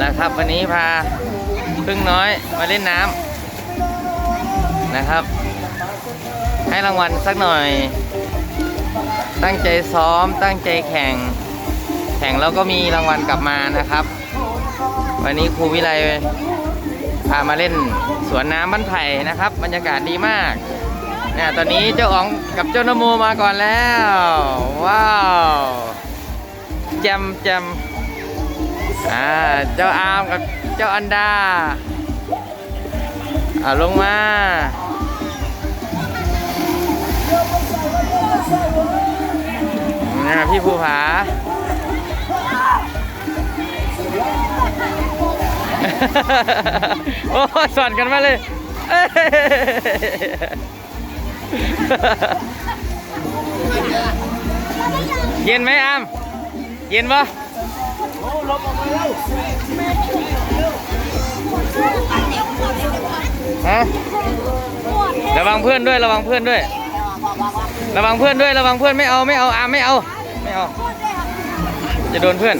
แล้วครับวันนี้พาพึ่งน้อยมาเล่นน้ำนะครับ ให้รางวัลสักหน่อย ตั้งใจซ้อม ตั้งใจแข่ง แข่งแล้วก็มีรางวัลกลับมานะครับ วันนี้ครูวิไลพามาเล่นสวนน้ำบ้านไผ่นะครับ บรรยากาศดีมากเนี่ยตอนนี้เจ้าอ๋องกับเจ้านโมมาก่อนแล้ว ว้าวแจมแจม อ่าเจ้าอาร์มกับเจ้าอันดาอ่าลงมานี่พี่ภูผาโอ้สอนกันมาเลยเย็นไหมอาม เย็นปะ ฮะระวังเพื่อนด้วยระวังเพื่อนด้วย ระวังเพื่อนด้วยระวังเพื่อนไม่เอาไม่เอาอาไม่เอาไม่เอา จะโดนเพื่อน